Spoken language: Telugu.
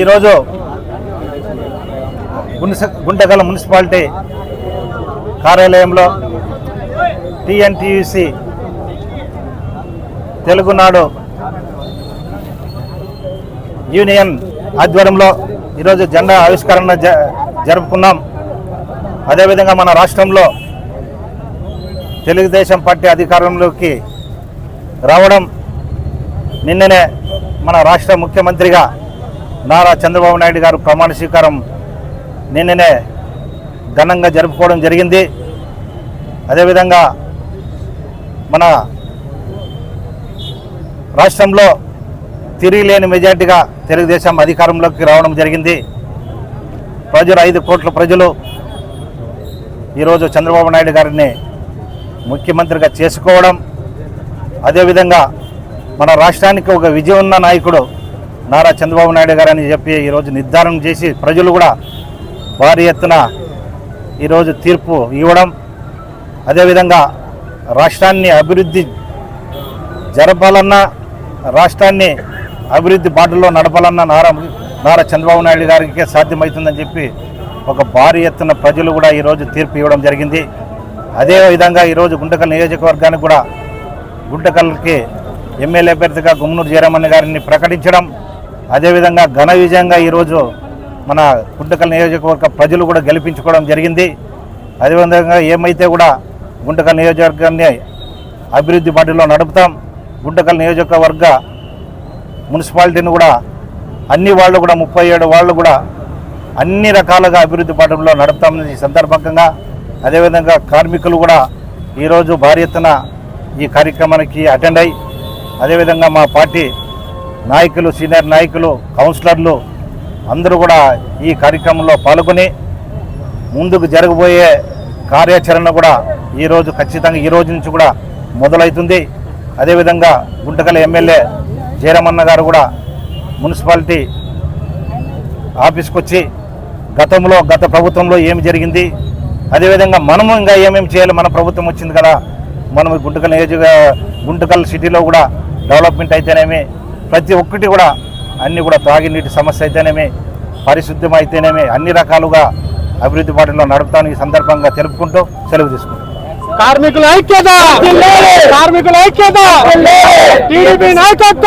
ఈరోజు గుండె గుంటగల మున్సిపాలిటీ కార్యాలయంలో టిఎన్టీయూసి తెలుగునాడు యూనియన్ ఆధ్వర్యంలో ఈరోజు జెండా ఆవిష్కరణ జరుపుకున్నాం. అదేవిధంగా మన రాష్ట్రంలో తెలుగుదేశం పార్టీ అధికారంలోకి రావడం నిన్ననే మన రాష్ట్ర ముఖ్యమంత్రిగా నారా చంద్రబాబు నాయుడు గారు ప్రమాణ స్వీకారం నిన్ననే ఘనంగా జరుపుకోవడం జరిగింది. అదేవిధంగా మన రాష్ట్రంలో తిరిగిలేని మెజార్టీగా తెలుగుదేశం అధికారంలోకి రావడం జరిగింది. ప్రజలు ఐదు కోట్ల ప్రజలు ఈరోజు చంద్రబాబు నాయుడు గారిని ముఖ్యమంత్రిగా చేసుకోవడం అదేవిధంగా మన రాష్ట్రానికి ఒక విజయం ఉన్న నాయకుడు నారా చంద్రబాబు నాయుడు గారు అని చెప్పి ఈరోజు నిర్ధారణ చేసి ప్రజలు కూడా భారీ ఎత్తున ఈరోజు తీర్పు ఇవ్వడం అదేవిధంగా రాష్ట్రాన్ని అభివృద్ధి జరపాలన్నా రాష్ట్రాన్ని అభివృద్ధి బాటలో నడపాలన్న నారా నారా చంద్రబాబు నాయుడు గారికి సాధ్యమవుతుందని చెప్పి ఒక భారీ ఎత్తున ప్రజలు కూడా ఈరోజు తీర్పు ఇవ్వడం జరిగింది. అదేవిధంగా ఈరోజు గుంటకల్ నియోజకవర్గానికి కూడా గుంటకల్కి ఎమ్మెల్యే అభ్యర్థిగా గుమ్మనూరు జయరామన్న గారిని ప్రకటించడం అదేవిధంగా ఘన విజయంగా ఈరోజు మన గుంటకల్ నియోజకవర్గ ప్రజలు కూడా గెలిపించుకోవడం జరిగింది. అదేవిధంగా ఏమైతే కూడా గుంటకల్ నియోజకవర్గాన్ని అభివృద్ధి బాటలో నడుపుతాం గుంటకల్ నియోజకవర్గ మున్సిపాలిటీని కూడా అన్ని వాళ్ళు కూడా ముప్పై ఏడు వాళ్ళు కూడా అన్ని రకాలుగా అభివృద్ధి బాటలో నడుపుతామని ఈ సందర్భంగా అదేవిధంగా కార్మికులు కూడా ఈరోజు భారీ ఎత్తున ఈ కార్యక్రమానికి అటెండ్ అయ్యి అదేవిధంగా మా పార్టీ నాయకులు సీనియర్ నాయకులు కౌన్సిలర్లు అందరూ కూడా ఈ కార్యక్రమంలో పాల్గొని ముందుకు జరగబోయే కార్యాచరణ కూడా ఈరోజు ఖచ్చితంగా ఈ రోజు నుంచి కూడా మొదలవుతుంది. అదేవిధంగా గుంటకల్ ఎమ్మెల్యే జయరమన్న గారు కూడా మున్సిపాలిటీ ఆఫీస్కి వచ్చి గతంలో గత ప్రభుత్వంలో ఏమి జరిగింది అదేవిధంగా మనము ఇంకా ఏమేమి చేయాలి మన ప్రభుత్వం వచ్చింది కదా మనం గుంటకల్ నియోజక గుంటకల్ సిటీలో కూడా డెవలప్మెంట్ అయితేనేమి ప్రతి ఒక్కటి కూడా అన్నీ కూడా తాగినీటి సమస్య అయితేనేమి పరిశుద్ధం అయితేనేమి అన్ని రకాలుగా అభివృద్ధి బాటలో నడుపుతాను ఈ సందర్భంగా తెలుపుకుంటూ సెలవు తీసుకుంటాం కార్మికుల ఐక్యత! కార్మికుల ఐక్యత! టీడీపీ నాయకత్వం!